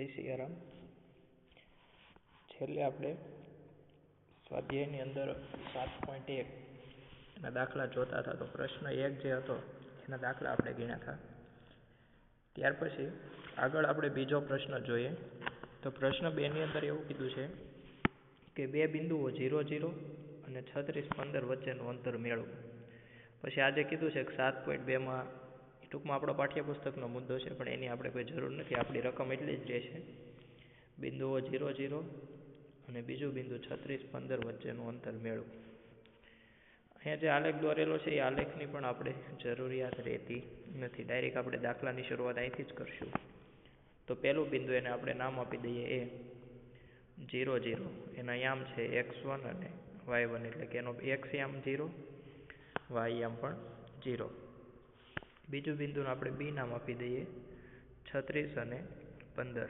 જય સિયારામ છેલ્લે આપણે સ્વાધ્યાયની અંદર સાત પોઈન્ટ એક એના દાખલા જોતા હતા. તો પ્રશ્ન એક જે હતો, એના દાખલા આપણે ગણ્યા હતા. ત્યાર પછી આગળ આપણે બીજો પ્રશ્ન જોઈએ. તો પ્રશ્ન બેની અંદર એવું કીધું છે કે બે બિંદુઓ ઝીરો ઝીરો અને છત્રીસ પંદર વચ્ચેનું અંતર મેળવો. પછી આજે કીધું છે કે સાત પોઈન્ટ બેમાં ટૂંકમાં આપણો પાઠ્યપુસ્તકનો મુદ્દો છે, પણ એની આપણે કોઈ જરૂર નથી. આપણી રકમ એટલી જ રહેશે. બિંદુઓ ઝીરો ઝીરો અને બીજું બિંદુ છત્રીસ પંદર વચ્ચેનું અંતર મેળવો. અહીંયા જે આલેખ દોરેલો છે, એ આલેખની પણ આપણે જરૂરિયાત રહેતી નથી. ડાયરેક્ટ આપણે દાખલાની શરૂઆત અહીંથી જ કરશું. તો પહેલું બિંદુ એને આપણે નામ આપી દઈએ એ ઝીરો ઝીરો. એના યામ છે એક્સ વન અને વાય વન, એટલે કે એનો એક્સ યામ ઝીરો, વાય યામ પણ ઝીરો. બીજું બિંદુને આપણે બી નામ આપી દઈએ. છત્રીસ અને પંદર.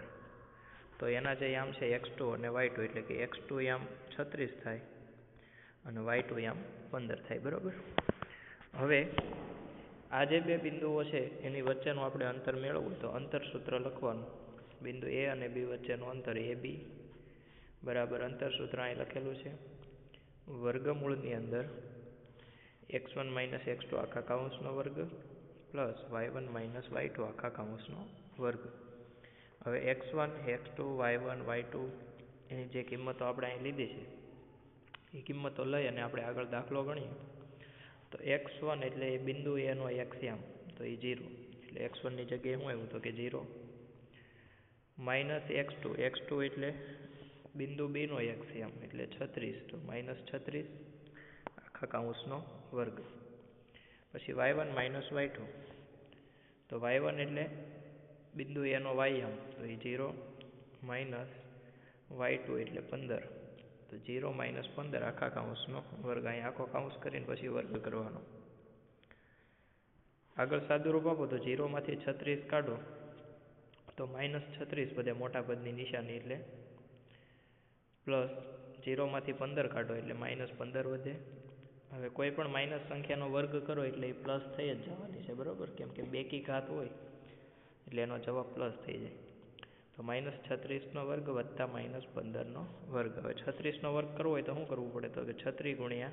તો એના જે યામ છે એક્સ ટુ અને વાય ટુ, એટલે કે એક્સ ટુ યામ છત્રીસ થાય અને વાય ટુ યામ પંદર થાય, બરાબર? હવે આ જે બે બિંદુઓ છે, એની વચ્ચેનું આપણે અંતર મેળવવું તો અંતર સૂત્ર લખવાનું. બિંદુ એ અને બી વચ્ચેનું અંતર એ બી. બરાબર, અંતર સૂત્ર અહીં લખેલું છે. વર્ગમૂળની અંદર X one minus X two, આખા કાઉન્સનો વર્ગ. Plus Y one minus Y two આખા કાઉન્સનો વર્ગ. હવે X one, X two, Y one, Y two એની જે કિંમતો આપણે અહીં લીધી છે, એ કિંમતો લઈ અને આપણે આગળ દાખલો ગણીએ. તો એક્સ વન એટલે એ બિંદુ એનો એક્સયામ તો એ જીરો એટલે એક્સ વનની જગ્યાએ હું આવ્યું તો કે zero minus x two x two એટલે બિંદુ બીનો એક્સયામ એટલે છત્રીસ. તો માઇનસ છત્રીસ, આખા કાઉન્સનો વર્ગ. પછી y one minus y two. તો વાય વન એટલે બિંદુ એનો વાયમ તો એ જીરો માઇનસ વાય ટુ એટલે પંદર. તો જીરો માઇનસ પંદર આખા કાઉન્સનો વર્ગ અહીં આખો કાઉન્સ કરીને પછી વર્ગ કરવાનો. આગળ સાદુરૂપ આપો તો જીરોમાંથી છત્રીસ કાઢો. તો માઇનસ છત્રીસ બધે મોટા પદની નિશાની એટલે પ્લસ જીરોમાંથી પંદર કાઢો એટલે માઇનસ પંદર વધે. હવે કોઈ પણ માઇનસ સંખ્યાનો વર્ગ કરો એટલે એ પ્લસ થઈ જ જવાની છે, બરાબર? કેમ કે બેકી ઘાત હોય, એટલે એનો જવાબ પ્લસ થઈ જાય. તો માઇનસ છત્રીસનો વર્ગ વત્તા માઇનસ પંદરનો વર્ગ. હવે છત્રીસનો વર્ગ કરવો હોય તો શું કરવું પડે? તો કે છત્રીસ ગુણ્યા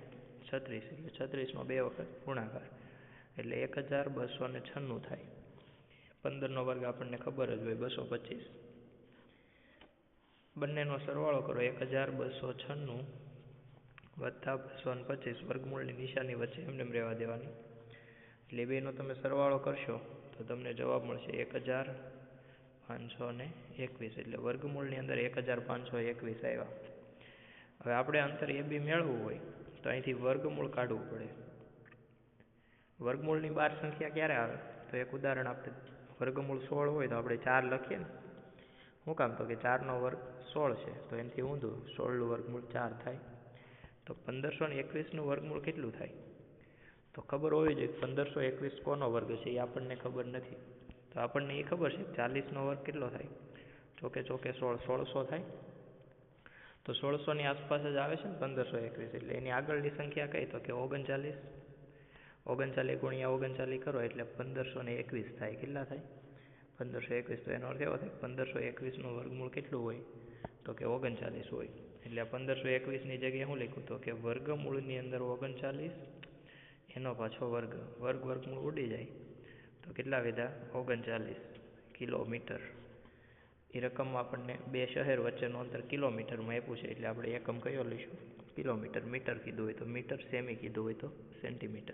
છત્રીસ, એટલે છત્રીસનો બે વખત ગુણાકાર. એટલે એક હજાર બસો ને છન્નું થાય. પંદરનો વર્ગ આપણને ખબર જ હોય, બસો પચીસ. બંનેનો સરવાળો કરો, એક હજાર બસો છન્નું વત્તા બસો ને પચીસ વર્ગમૂળની નિશાની વચ્ચે એમને રહેવા દેવાની. એટલે બેનો તમે સરવાળો કરશો તો તમને જવાબ મળશે એક હજાર પાંચસો ને એકવીસ. એટલે વર્ગમૂળની અંદર એક હજાર પાંચસો એકવીસ આવ્યા. હવે આપણે અંતર એ બી મેળવવું હોય તો અહીંથી વર્ગમૂળ કાઢવું પડે. વર્ગમૂળની બાર સંખ્યા ક્યારે આવે? તો એક ઉદાહરણ આપણે વર્ગમૂળ સોળ હોય તો આપણે ચાર લખીએ ને. શું કામ તો કે ચારનો વર્ગ સોળ છે, તો એનાથી ઊંધું સોળનું વર્ગમૂળ ચાર થાય. તો પંદરસો ને એકવીસનું વર્ગમૂળ કેટલું થાય? તો ખબર હોવી જોઈએ પંદરસો એકવીસ કોનો વર્ગ છે, એ આપણને ખબર નથી. તો આપણને એ ખબર છે ચાલીસનો વર્ગ કેટલો થાય? ચોકે ચોકે સોળ, સોળસો થાય? તો સોળસોની આસપાસ જ આવે છે ને પંદરસો એકવીસ, એટલે એની આગળની સંખ્યા કઈ? તો કે ઓગણચાલીસ. ઓગણચાલીસ ગુણ્યા ઓગણચાલીસ કરો, એટલે પંદરસો ને એકવીસ થાય. કેટલા થાય? પંદરસો એકવીસ. તો એનો અર્થ એવો થાય પંદરસો એકવીસનું વર્ગમૂળ કેટલું હોય? તો કે ઓગણચાલીસ હોય. એટલે પંદરસો એકવીસની જગ્યાએ શું લખ્યું તો કે વર્ગમૂળની અંદર ઓગણચાલીસ, એનો પાછો વર્ગ વર્ગ વર્ગમૂળ ઉડી જાય. તો કેટલા વિધા? ઓગણચાલીસ કિલોમીટર. એ રકમમાં આપણને બે શહેર વચ્ચેનું અંતર કિલોમીટરમાં આપ્યું છે, એટલે આપણે એકમ કયો લઈશું? કિલોમીટર. મીટર કીધું હોય તો મીટર, સેમી કીધું હોય તો સેન્ટીમીટર.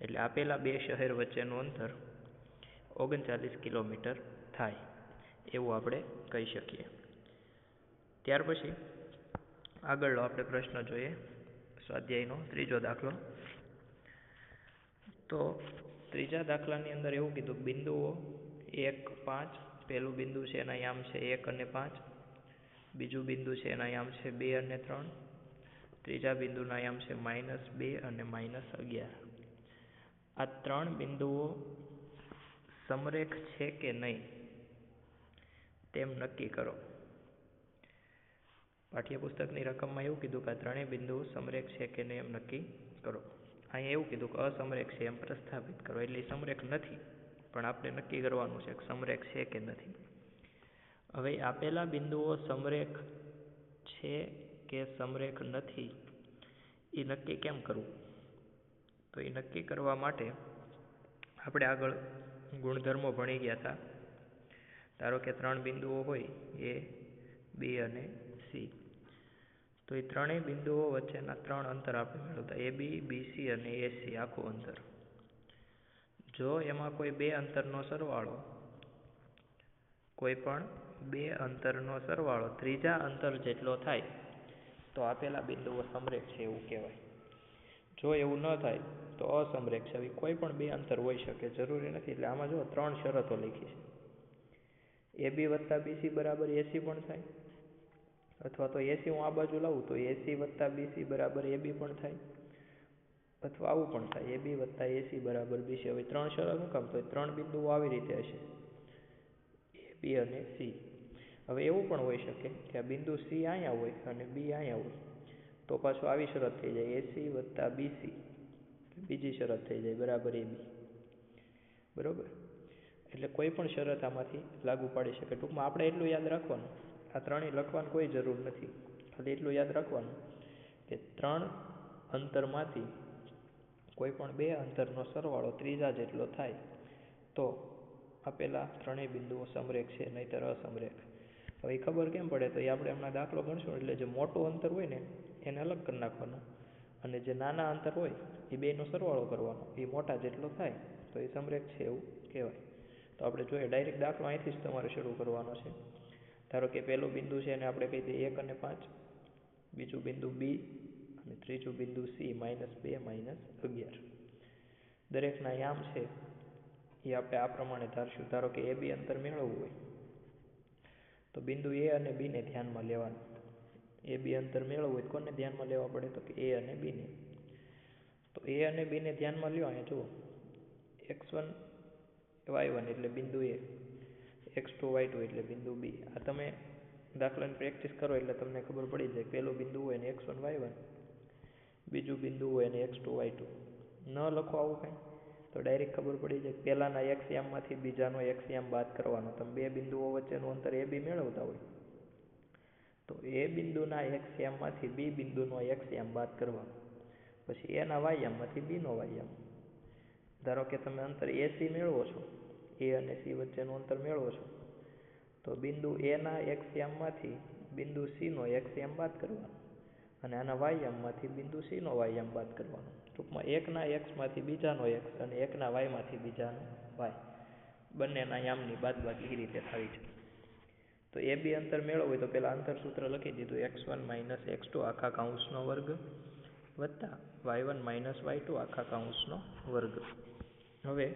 એટલે આપેલા બે શહેર વચ્ચેનું અંતર ઓગણચાલીસ કિલોમીટર થાય. એવું આપણે કહી શકીએ. ત્યાર પછી આગળનો આપણે પ્રશ્ન જોઈએ. સ્વાધ્યાયનો ત્રીજો દાખલો. તો ત્રીજા દાખલાની અંદર એવું કીધું બિંદુઓ એક, પાંચ, પહેલું બિંદુ છે એના યામ છે એક અને પાંચ, બીજું બિંદુ છે એના યામ છે બે અને ત્રણ, ત્રીજા બિંદુના યામ છે માઇનસ બે અને માઇનસ અગિયાર. આ ત્રણ બિંદુઓ સમરેખ છે કે નહીં, તેમ નક્કી કરો. પાઠ્યપુસ્તકની રકમમાં એવું કીધું કે આ ત્રણેય બિંદુઓ સમરેખ છે કે નહીં એમ નક્કી કરો. અહીંયા એવું કીધું કે અસમરેખ છે એમ પ્રસ્થાપિત કરો. એટલે સમરેખ નથી, પણ આપણે નક્કી કરવાનું છે કે સમરેખ છે કે નથી. હવે આપેલા બિંદુઓ સમરેખ છે કે સમરેખ નથી, એ નક્કી કેમ કરવું? તો એ નક્કી કરવા માટે આપણે આગળ ગુણધર્મો ભણી ગયા હતા. ધારો કે ત્રણ બિંદુઓ હોય, એ, બી અને તો એ ત્રણેય બિંદુઓ વચ્ચેના ત્રણ અંતર આપણે મેળવતા બી બીસી અને એસી આખું અંતર. જો એમાં કોઈ બે અંતરનો સરવાળો, કોઈ પણ બે અંતરનો સરવાળો ત્રીજા અંતર જેટલો થાય, તો આપેલા બિંદુઓ સમરેખ છે એવું કહેવાય. જો એવું ન થાય, તો અસમરેખ છે. કોઈ પણ બે અંતર હોઈ શકે, જરૂરી નથી. એટલે આમાં જો ત્રણ શરતો લખી છે. બી વત્તા બીસી બરાબર એસી પણ થાય. અથવા તો એસી હું આ બાજુ લાવું તો એસી વત્તા બીસી બરાબર બી પણ થાય. અથવા આવું પણ થાય. એ બી વત્તા એસી બરાબર બીસી હવે ત્રણ શરત શું કામ? તો ત્રણ બિંદુઓ આવી રીતે હશે. એ બી અને સી હવે એવું પણ હોઈ શકે કે આ બિંદુ સી અહીંયા હોય અને બી અહીંયા હોય. તો પાછું આવી શરત થઈ જાય. એસી વત્તા બીસી બીજી શરત થઈ જાય. બરાબર બી બરાબર? એટલે કોઈ પણ શરત આમાંથી લાગુ પાડી શકે. ટૂંકમાં આપણે એટલું યાદ રાખવાનું. આ ત્રણેય લખવાની કોઈ જરૂર નથી. ખાલી એટલું યાદ રાખવાનું કે ત્રણ અંતરમાંથી કોઈ પણ બે અંતરનો સરવાળો ત્રીજા જેટલો થાય, તો આપેલા ત્રણેય બિંદુઓ સમરેખ છે, નહીતર અસમરેખ. હવે ખબર કેમ પડે? તો એ આપણે હમણાં દાખલો ગણશું, એટલે જે મોટું અંતર હોય ને, એને અલગ કરી નાખવાનું. અને જે નાના અંતર હોય એ બેનો સરવાળો કરવાનો. એ મોટા જેટલો થાય, તો એ સમરેખ છે એવું કહેવાય. તો આપણે જોઈએ, ડાયરેક્ટ દાખલો અહીંથી જ તમારે શરૂ કરવાનો છે. ધારો કે પહેલું બિંદુ છે એને આપણે કહી દઈએ એક અને પાંચ. બીજું બિંદુ બી અને ત્રીજું બિંદુ સી માઇનસ બે માઇનસ અગિયાર. દરેકના યામ છે એ આપણે આ પ્રમાણે ધારશું. ધારો કે એ બી અંતર મેળવવું હોય, તો બિંદુ એ અને બીને ધ્યાનમાં લેવાનું. એ બી અંતર મેળવવું હોય કોને ધ્યાનમાં લેવા પડે? તો કે એ અને બીને તો એ અને બીને ધ્યાનમાં લ્યો અહીંયા જુઓ. એક્સ વન વાય વન એટલે બિંદુ A x two y two એટલે બિંદુ બી આ તમે દાખલાની પ્રેક્ટિસ કરો એટલે તમને ખબર પડી જાય. પેલું બિંદુ હોય ને એક્સ વન વાય વન બીજું બિંદુ હોય ને એક્સ ટુ વાય ટુ ન લખો આવું કંઈ. તો ડાયરેક્ટ ખબર પડી જાય પહેલાંના એક્સ યામમાંથી બીજાનો એક્સ યામ બાદ કરવાનો. તમે બે બિંદુઓ વચ્ચેનું અંતર એ બી મેળવતા હોય. તો એ બિંદુના એક્સ યામમાંથી બી બિંદુનો એક્સ યામ બાદ કરવાનો. પછી એના વાય યામમાંથી બીનો વાય યામ ધારો કે તમે અંતર એસી મેળવો છો. એ અને સી વચ્ચેનું અંતર મેળવો છો. તો બિંદુ એના એક્સ યામમાંથી બિંદુ સીનો એક્સ યામ બાદ કરવાનો અને આના વાયયામમાંથી બિંદુ સીનો વાયયામ બાદ કરવાનો. ટૂંકમાં એકના એક્સમાંથી બીજાનો એક્સ અને એકના વાયમાંથી બીજાનો વાય બંનેના યામની બાદબાકી એ રીતે થવી છે. તો એ બી અંતર મેળવવું હોય તો પહેલાં અંતર સૂત્ર લખી દીધું. X one minus x two આખા કાઉન્સનો વર્ગ વત્તા y one minus y two આખા કાઉન્સનો વર્ગ. હવે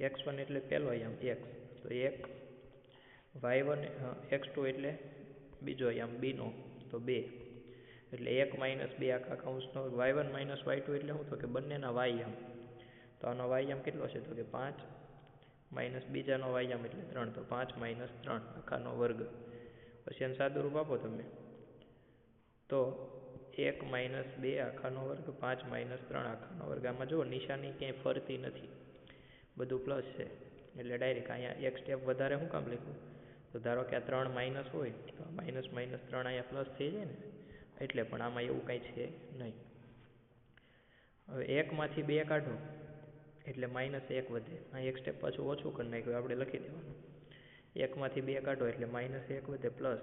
એક્સ વન એટલે પહેલો યામ એક્સ તો એક વાય વન એક્સ ટુ એટલે બીજો યામ બીનો તો બે. એટલે એક માઇનસ બે આખા કાઉન્સનો y one minus y two એટલે શું? તો કે બંનેના વાયયામ તો આનો વાયયામ કેટલો છે? તો કે પાંચ માઇનસ બીજાનો વાયયામ એટલે ત્રણ. તો પાંચ માઇનસ ત્રણ, આખાનો વર્ગ. પછી એને સાદુરૂપ આપો તમે. તો એક માઇનસ બે આખાનો વર્ગ, પાંચ માઇનસ ત્રણ આખાનો વર્ગ. આમાં જુઓ, નિશાની ક્યાંય ફરતી નથી. બધું પ્લસ છે. એટલે ડાયરેક્ટ અહીંયા એક સ્ટેપ વધારે શું કામ લખ્યું? તો ધારો કે આ ત્રણ માઇનસ હોય, તો માઇનસ માઇનસ ત્રણ અહીંયા પ્લસ થઈ જાય ને, એટલે પણ આમાં એવું કાંઈ છે નહીં. હવે એકમાંથી બે કાઢો, એટલે માઇનસ એક વધે. આ એક સ્ટેપ પાછું ઓછું કરી નાખ્યું, આપણે લખી દેવાનું. એકમાંથી બે કાઢો, એટલે માઇનસ એક વધે પ્લસ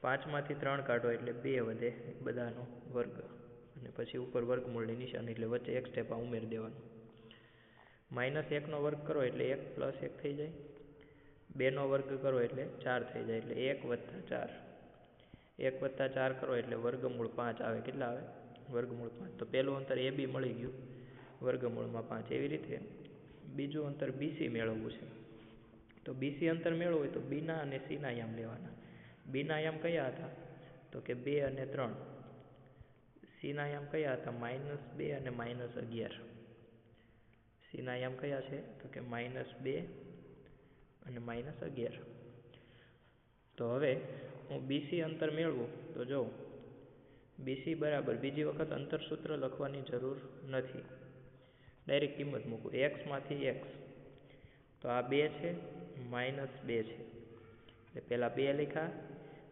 પાંચમાંથી ત્રણ કાઢો, એટલે બે વધે, બધાનો વર્ગ. અને પછી ઉપર વર્ગમૂળની નિશાની, એટલે વચ્ચે એક સ્ટેપ આ ઉમેરી દેવાનું. માઇનસ એકનો વર્ગ કરો એટલે એક પ્લસ એક થઈ જાય. બેનો વર્ગ કરો એટલે ચાર થઈ જાય એટલે એક વત્તા ચાર. એક વત્તા ચાર કરો એટલે વર્ગમૂળ પાંચ આવે. કેટલા આવે? વર્ગમૂળ પાંચ. તો પહેલું અંતર એ બી મળી ગયું. વર્ગમૂળમાં પાંચ. એવી રીતે બીજું અંતર બીસી મેળવવું છે. તો બીસી અંતર મેળવવું હોય તો બીના અને સીના યામ લેવાના. બીના યામ કયા હતા? તો કે બે અને ત્રણ. સીના યામ કયા હતા? માઇનસ બે અને માઇનસ અગિયાર. સીના યામ કયા છે? તો કે માઇનસ બે અને માઇનસ અગિયાર. તો હવે હું બીસી અંતર મેળવું, તો જો બીસી બરાબર બીજી વખત અંતર સૂત્ર લખવાની જરૂર નથી. ડાયરેક્ટ કિંમત મૂકું. એક્સમાંથી એક્સ તો આ બે છે, માઇનસ બે છે. એટલે પહેલાં બે લખ્યા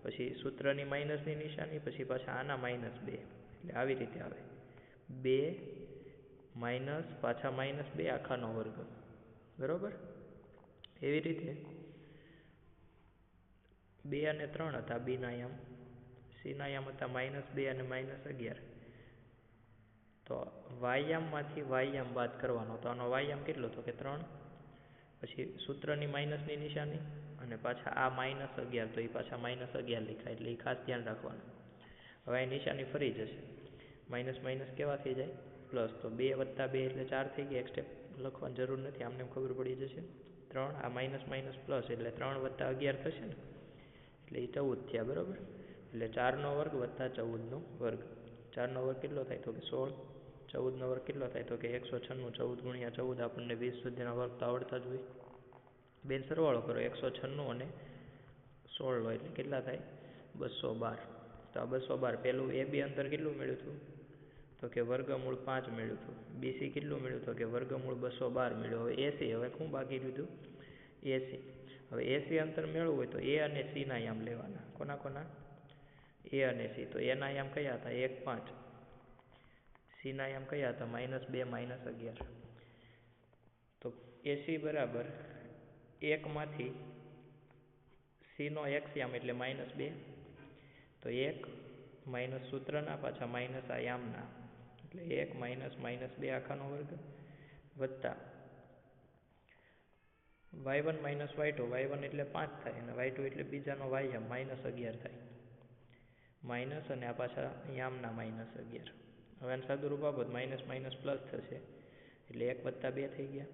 પછી સૂત્રની માઇનસની નિશાની, પછી પાછા આના માઇનસ બે. એટલે આવી રીતે આવે. બે માઇનસ પાછા માઇનસ બે આખાનો વર્ગ. બરાબર? એવી રીતે બે અને ત્રણ હતા બીના યામ. સીના યામ હતા માઇનસ બે અને માઇનસ અગિયાર. તો વાયામમાંથી વાયામ બાદ કરવાનો. તો આનો વાયામ કેટલો તો કે ત્રણ? પછી સૂત્રની માઇનસની નિશાની અને પાછા આ માઇનસ અગિયાર. તો એ પાછા માઇનસ અગિયાર લખાય. એટલે એ ખાસ ધ્યાન રાખવાનું. હવે નિશાની ફરી જશે. માઇનસ માઇનસ કેવા થઈ જાય? પ્લસ તો બે વત્તા બે એટલે ચાર થઈ ગયા. એક સ્ટેપ લખવાની જરૂર નથી. આમને ખબર પડી જશે. ત્રણ, આ માઇનસ માઇનસ પ્લસ એટલે ત્રણ વત્તા અગિયાર થશે ને? એટલે એ ચૌદ થયા, બરાબર? એટલે ચારનો વર્ગ વત્તા ચૌદનો વર્ગ. ચારનો વર્ગ કેટલો થાય? તો કે સોળ. ચૌદનો વર્ગ કેટલો થાય? તો કે એકસો છન્નું. ચૌદ ગુણ્યા ચૌદ આપણને વીસ સુધીના વર્ગ તો આવડતા જ હોય. બેન, સરવાળો કરો. એકસો છન્નું અને સોળ હોય એટલે કેટલા થાય? બસો બાર. તો આ બસો બાર. પહેલું એ બી અંતર કેટલું મળ્યું હતું? તો કે વર્ગમૂળ પાંચ મળ્યું હતું. બીસી કેટલું મળ્યું તો કે વર્ગમૂળ બસો બાર મળ્યું હવે એસી હવે શું બાકી રહ્યું એસી હવે એસી અંતર મેળવવું હોય તો એ અને સીના યામ લેવાના. કોના કોના? એ અને સી તો એના યામ કયા હતા? એક પાંચ. સીના યામ કયા હતા? માઇનસ બે, માઇનસ અગિયાર. તો એસી બરાબર એકમાંથી સીનો એક્સ યામ એટલે માઇનસ બે. તો એક માઇનસ સૂત્રના પાછા માઇનસ આ યામના એટલે એક માઇનસ માઇનસ બે આખાનો વર્ગ વત્તા y one minus y two. Y one એટલે પાંચ થાય અને વાય ટુ એટલે બીજાનો વાય માઇનસ અગિયાર થાય. માઇનસ અને આ પાછા યામના માઇનસ અગિયાર. હવે આને સાદુરૂપ આપો માઇનસ માઇનસ પ્લસ થશે. એટલે એક વત્તા બે થઈ ગયા.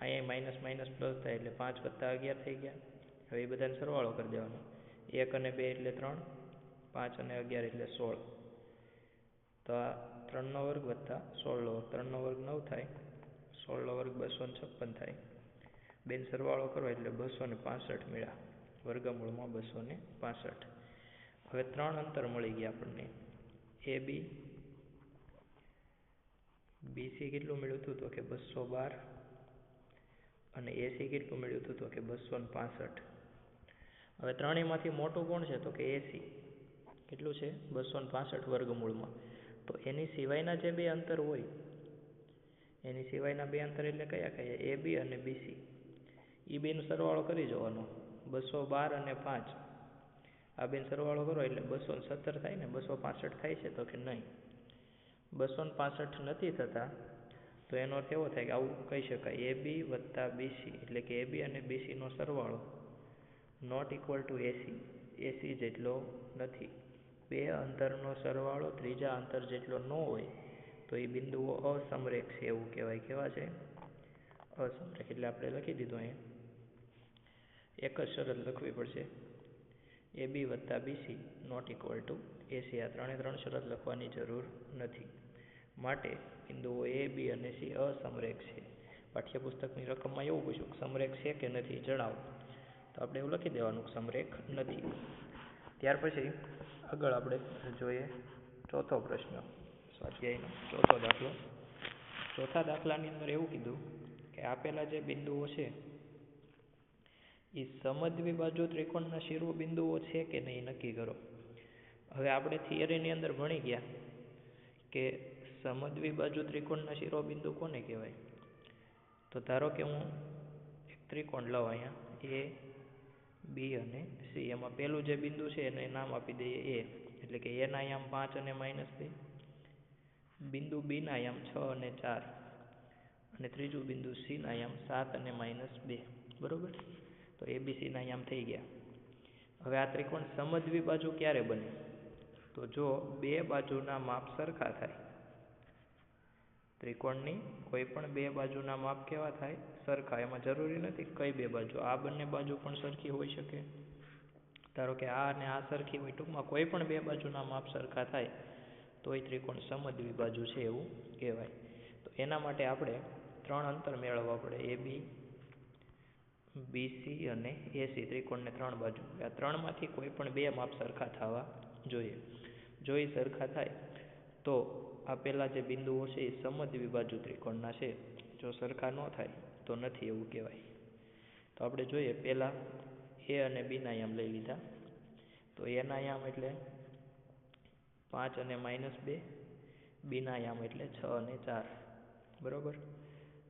અહીંયા માઇનસ માઇનસ પ્લસ થાય એટલે પાંચ વત્તા અગિયાર થઈ ગયા. હવે એ બધાને સરવાળો કરી દેવાનો. એક અને બે એટલે ત્રણ. પાંચ અને અગિયાર એટલે સોળ. તો આ ત્રણનો વર્ગ વત્તા સોળનો વર્ગ ત્રણનો વર્ગ નવ થાય, સોળનો વર્ગ બસો ને છપ્પન થાય. બેન સરવાળો કરો એટલે બસો ને પાસઠ મળ્યા વર્ગમૂળમાં બસો ને પાસઠ. હવે ત્રણ અંતર મળી ગયા આપણને. એ, બી બીસી કેટલું મળ્યું હતું તો કે બસો બાર અને એસી કેટલું મળ્યું હતું તો કે બસો ને પાસઠ. હવે ત્રણેયમાંથી મોટું કોણ છે તો કે એસી કેટલું છે? બસો ને પાસઠ વર્ગમૂળમાં. તો એની સિવાયના જે બે અંતર હોય, એની સિવાયના બે અંતર એટલે કયા કયા? એ, બી અને બીસી એ બેનો સરવાળો કરી જવાનો. બસો બાર અને પાંચ. આ બેન સરવાળો કરો એટલે બસો સત્તર થાય ને બસો પાસઠ થાય છે તો કે નહીં. બસો પાસઠ નથી થતા તો એનો અર્થ એવો થાય કે આવું કહી શકાય. એ, બી વત્તા બીસી એટલે કે એ, બી અને બીસીનો સરવાળો. Not equal to AC AC જેટલો નથી. બે અંતરનો સરવાળો ત્રીજા અંતર જેટલો ન હોય, તો એ બિંદુઓ અસમરેખ છે એવું કહેવાય. કેવા છે? અસમરેખ એટલે આપણે લખી દીધું અહીંયા એક જ શરત લખવી પડશે. એ બી વત્તા BC not equal to AC આ ત્રણે ત્રણ શરત લખવાની જરૂર નથી. માટે બિંદુઓ એ, બી અને સી અસમરેખ છે. પાઠ્યપુસ્તકની રકમમાં એવું પૂછ્યું સમરેખ છે કે નથી? જણાવો. તો આપણે એવું લખી દેવાનું સમરેખ નથી. ત્યાર પછી આગળ આપણે જોઈએ ચોથો પ્રશ્ન, સ્વાધ્યાયનો ચોથો દાખલો. ચોથા દાખલાની અંદર એવું કીધું કે આપેલા જે બિંદુઓ છે એ સમદ્વિ બાજુ ત્રિકોણના શિરોબિંદુઓ છે કે નહીં નક્કી કરો. હવે આપણે થિયરીની અંદર ભણી ગયા કે સમદ્વિ બાજુ ત્રિકોણના શિરોબિંદુ કોને કહેવાય? તો ધારો કે હું એક ત્રિકોણ લઉં અહીંયા, એ બી અને સી. એમાં પહેલું જે બિંદુ છે એને નામ આપી દઈએ એ. એટલે કે એના યામ પાંચ અને માઇનસ બે. બિંદુ બીના યામ છ અને ચાર. અને ત્રીજું બિંદુ સીના યામ સાત અને માઇનસ બે. બરોબર? તો એબીસીના યામ થઈ ગયા. હવે આ ત્રિકોણ સમજવી બાજુ ક્યારે બને? તો જો બે બાજુના માપ સરખા થાય ત્રિકોણની કોઈ પણ બે બાજુના માપ કેવા થાય? સરખા. એમાં જરૂરી નથી કઈ બે બાજુ. આ બંને બાજુ પણ સરખી હોઈ શકે. ધારો કે આ અને આ સરખી હોય ટૂંકમાં કોઈ પણ બે બાજુના માપ સરખા થાય, તો એ ત્રિકોણ સમદ્વિ બાજુ છે એવું કહેવાય. તો એના માટે આપણે ત્રણ અંતર મેળવવા પડે. બી બીસી અને એસી ત્રિકોણને ત્રણ બાજુ. આ ત્રણમાંથી કોઈ પણ બે માપ સરખા થવા જોઈએ. જો એ સરખા થાય, તો આ પેલા જે બિંદુઓ છે એ સમજ બાજુ ત્રિકોણના છે. જો સરખા ન થાય તો નથી એવું કહેવાય. તો આપણે જોઈએ પહેલાં એ અને બીના યામ લઈ લીધા. તો એના યામ એટલે પાંચ અને માઇનસ બે બીના યામ એટલે છ અને ચાર. બરાબર?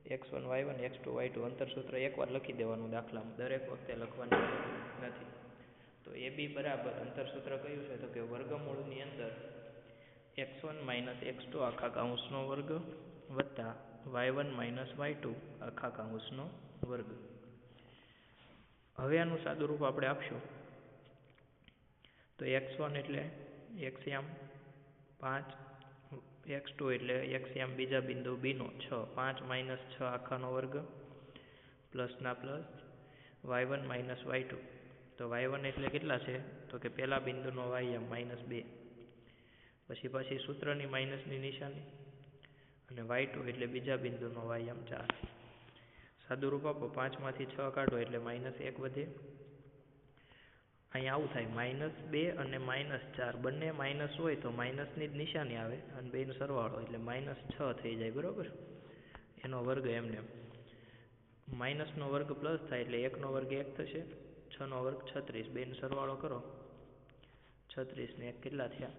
X one, y one, x two, y two અંતરસૂત્ર એકવાર લખી દેવાનું દાખલામાં. દરેક વખતે લખવાની નથી. તો એ બી બરાબર અંતરસૂત્ર કયું છે? તો કે વર્ગમૂળની અંદર x1 x2 આખા કૌંસનો વર્ગ વત્તા y1 y2 આખા કૌંસનો વર્ગ. હવે આનું સાદુરૂપ આપણે આપશું. તો એક્સ વન એટલે એક્સ એમ પાંચ એક્સ ટુ એટલે એક્સ એમ બીજા બિંદુ બીનો છ, પાંચ માઇનસ છ આખાનો વર્ગ પ્લસના પ્લસ y1 y2 તો વાય વન એટલે કેટલા છે? તો કે પહેલા વાય એમ માઇનસ બે. પછી પછી સૂત્રની માઇનસની નિશાની અને y એટલે બીજા બિંદુનો વાય એમ ચાર ચાલે. સાદુરૂપ આપો, પાંચ છ કાઢો એટલે માઇનસ એક વધે. અહીંયા આવું થાય, માઇનસ બે અને માઇનસ ચાર. બંને માઇનસ હોય તો માઇનસની જ નિશાની આવે અને બે સરવાળો એટલે માઇનસ છ થઈ જાય, બરાબર? એનો વર્ગ એમને માઇનસ નો વર્ગ પ્લસ થાય એટલે એકનો વર્ગ એક થશે, છનો વર્ગ છત્રીસ. બેનો સરવાળો કરો. છત્રીસ ને એક કેટલા થયા?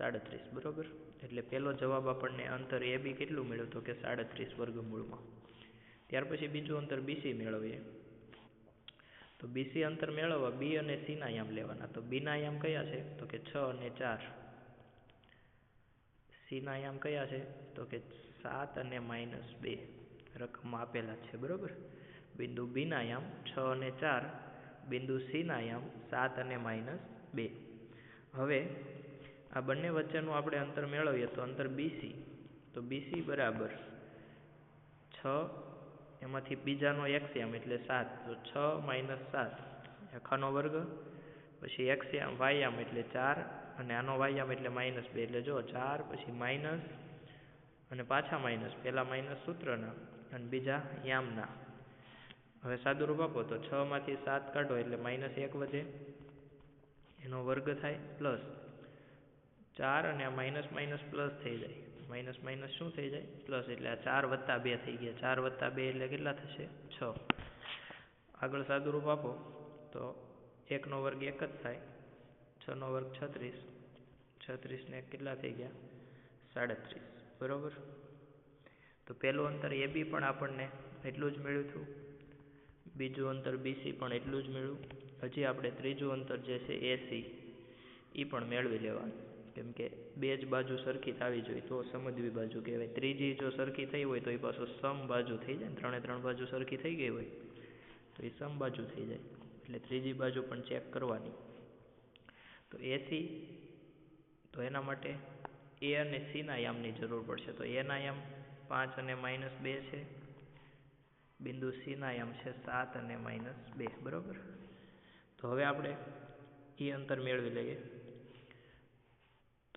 સાડત્રીસ, બરોબર? એટલે પહેલો જવાબ આપણને અંતર એ બી કેટલું મળ્યું તો કે સાડત્રીસ વર્ગમૂળમાં. ત્યાર પછી બીજું અંતર બીસી મેળવીએ. તો બીસી અંતર મેળવવા બી અને સીના યામ લેવાના. તો બીના યામ કયા છે? તો કે છ અને ચાર. સીના યામ કયા છે? તો કે સાત અને માઇનસ બે. રકમ આપેલા છે, બરોબર? બિંદુ બીના યામ છ અને ચાર. બિંદુ સીના યામ સાત અને માઇનસ બે. હવે આ બંને વચ્ચેનું આપણે અંતર મેળવીએ તો અંતર બીસી તો બીસી બરાબર છ, એમાંથી બીજાનો એક્સિયમ એટલે સાત. તો છ માઇનસ સાત આખાનો વર્ગ, પછી વાયામ એટલે ચાર, અને આનો વાયામ એટલે માઇનસ બે. એટલે જો ચાર, પછી માઇનસ અને પાછા માઇનસ પહેલાં માઇનસ સૂત્રના, અને બીજા યામના. હવે સાદુરૂપ આપો તો છમાંથી સાત કાઢો એટલે માઇનસ એક વધે. એનો વર્ગ થાય પ્લસ ચાર અને આ માઇનસ માઇનસ પ્લસ થઈ જાય. માઇનસ માઇનસ શું થઈ જાય? પ્લસ એટલે આ ચાર વત્તા બે થઈ ગયા. ચાર વત્તા બે એટલે કેટલા થશે? છ. આગળ સાદુરૂપ આપો. તો એકનો વર્ગ એક જ થાય. છનો વર્ગ છત્રીસ. છત્રીસને કેટલા થઈ ગયા? સાડત્રીસ. બરાબર? તો પહેલું અંતર એ બી પણ આપણને એટલું જ મળ્યું હતું. બીજું અંતર બીસી પણ એટલું જ મળ્યું. હજી આપણે ત્રીજું અંતર જે છે એસી એ પણ મેળવી લેવાનું. કેમ કે બે જ બાજુ સરખી થવી જોઈએ તો સમજવી બાજુ કહેવાય. ત્રીજી જો સરખી થઈ હોય તો એ પાછું સમ બાજુ થઈ જાય ત્રણે ત્રણ બાજુ સરખી થઈ ગઈ હોય તો એ સમ બાજુ થઈ જાય. એટલે ત્રીજી બાજુ પણ ચેક કરવાની. તો એસી તો એના માટે એ અને સીના યામની જરૂર પડશે. તો એના યામ પાંચ અને માઇનસ બે છે. બિંદુ સીના યામ છે સાત અને માઇનસ બે. બરાબર? તો હવે આપણે એ અંતર મેળવી લઈએ.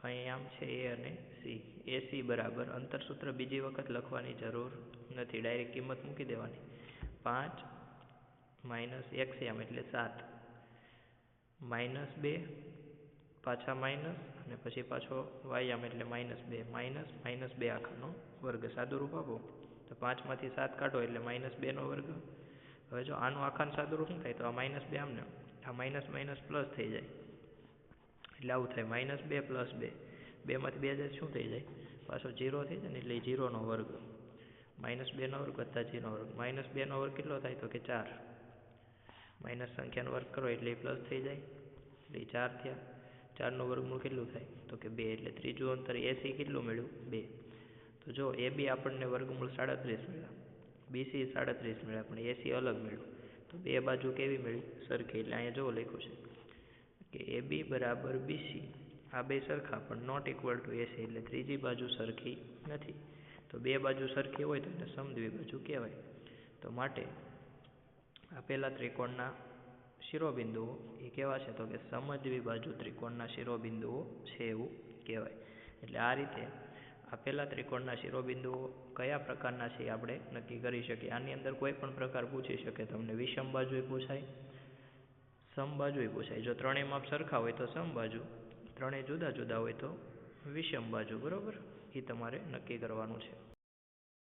આમ છે એ અને એ, સી બરાબર. અંતરસૂત્ર બીજી વખત લખવાની જરૂર નથી. ડાયરેક્ટ કિંમત મૂકી દેવાની. પાંચ માઇનસ એક્સ એટલે સાત. માઇનસ બે, પાછા માઇનસ અને પછી પાછો વાયામ એટલે માઇનસ બે. માઇનસ માઇનસ બે આખાનો વર્ગ. સાદુરૂપ આપો. તો પાંચમાંથી સાત કાઢો એટલે માઇનસ બેનો વર્ગ. હવે જો આનું આખાનું સાદું રૂપ શું થાય? તો આ માઇનસ બે આમને. આ માઇનસ માઇનસ પ્લસ થઈ જાય. એટલે આવું થાય. માઇનસ બે પ્લસ બે. બેમાંથી બે હજાર શું થઈ જાય? પાછો જીરો થઈ જાય ને એટલે જીરોનો વર્ગ. માઇનસ બેનો વર્ગ વત્તા જીરોનો વર્ગ. માઇનસ બેનો વર્ગ કેટલો થાય તો કે ચાર. માઇનસ સંખ્યાનો વર્ગ કરો એટલે પ્લસ થઈ જાય. એટલે ચાર થયા. ચારનું વર્ગમૂળ કેટલું થાય? તો કે બે. એટલે ત્રીજું અંતર એસી કેટલું મળ્યું? બે. તો જો એ બી આપણને વર્ગમૂળ સાડત્રીસ મળ્યા. બીસી સાડત્રીસ મળ્યા, પણ એસી અલગ મળ્યું. તો બે બાજુ કેવી મળી? સરખી. એટલે અહીંયા જો લખ્યું છે. કે એ બી બરાબર બીસી આ બે સરખા, પણ નોટ ઇક્વલ ટુ એસી એટલે ત્રીજી બાજુ સરખી નથી. તો બે બાજુ સરખી હોય તો એને સમદ્વી બાજુ કહેવાય. તો માટે આપેલા ત્રિકોણના શિરોબિંદુઓ, એ કેવા છે? તો કે સમજવી બાજુ ત્રિકોણના શિરોબિંદુઓ છે એવું કહેવાય. એટલે આ રીતે આપેલા ત્રિકોણના શિરોબિંદુઓ કયા પ્રકારના છે આપણે નક્કી કરી શકીએ? આની અંદર કોઈ પણ પ્રકાર પૂછી શકે. તમને વિષમ બાજુએ પૂછાય સમ બાજુએ પૂછાય. જો ત્રણેય માપ સરખા હોય તો સમબાજુ, ત્રણેય જુદા જુદા હોય તો વિષમ બાજુ બરાબર? એ તમારે નક્કી કરવાનું છે.